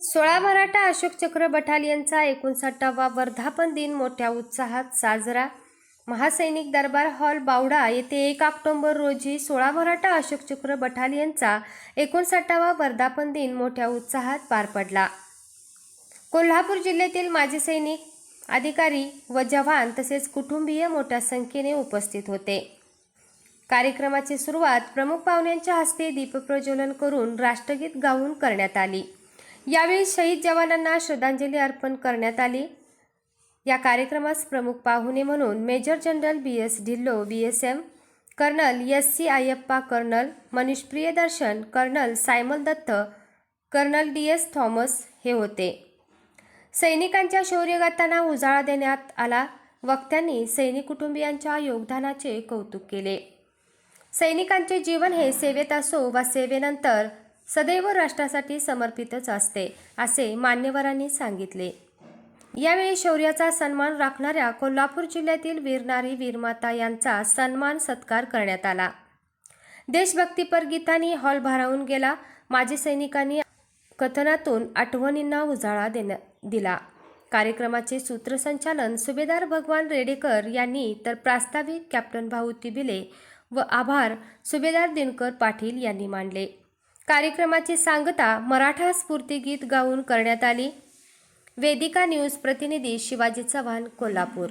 सोळा मराठा अशोक चक्र बटालियनचा एकोणसाठावा वर्धापन दिन. मोठ्या उत्साहात साजरा. महासैनिक दरबार हॉल बावडा येथे एक ऑक्टोंबर रोजी सोळा मराठा अशोक चक्र बटालियनचा एकोणसाठावा वर्धापन दिन मोठ्या उत्साहात पार पडला. कोल्हापूर जिल्ह्यातील माजी सैनिक अधिकारी व जवान तसेच कुटुंबीय मोठ्या संख्येने उपस्थित होते. कार्यक्रमाची सुरुवात प्रमुख पाहुण्यांच्या हस्ते दीपप्रज्वलन करून राष्ट्रगीत गाऊन करण्यात आली. यावेळी शहीद जवानांना श्रद्धांजली अर्पण करण्यात आली. या कार्यक्रमास प्रमुख पाहुणे म्हणून major general B S Dhillon B S M colonel S C Aiyappa colonel Manish Priyadarshan colonel Saimal Datta colonel D S Thomas हे होते. सैनिकांच्या शौर्यगाथांना उजाळा देण्यात आला. वक्त्यांनी सैनिक कुटुंबियांच्या योगदानाचे कौतुक केले. सैनिकांचे जीवन हे सेवेत असो वा सेवेनंतर सदैव राष्ट्रासाठी समर्पितच असते असे मान्यवरांनी सांगितले. यावेळी शौर्याचा सन्मान राखणाऱ्या कोल्हापूर जिल्ह्यातील वीरनारी वीरमाता यांचा सन्मान सत्कार करण्यात आला. देशभक्तीपर गीतांनी हॉल भारावून गेला. माजी सैनिकांनी कथनातून आठवणींना उजाळा देण दिला. कार्यक्रमाचे सूत्रसंचालन सुभेदार भगवान रेडेकर यांनी तर प्रास्ताविक कॅप्टन भाऊ तिबिले व आभार सुभेदार दिनकर पाटील यांनी मांडले. कार्यक्रमाची सांगता मराठा स्फूर्ती गीत गाऊन करण्यात आली. वेदिका न्यूज प्रतिनिधी शिवाजी चव्हाण कोल्हापूर.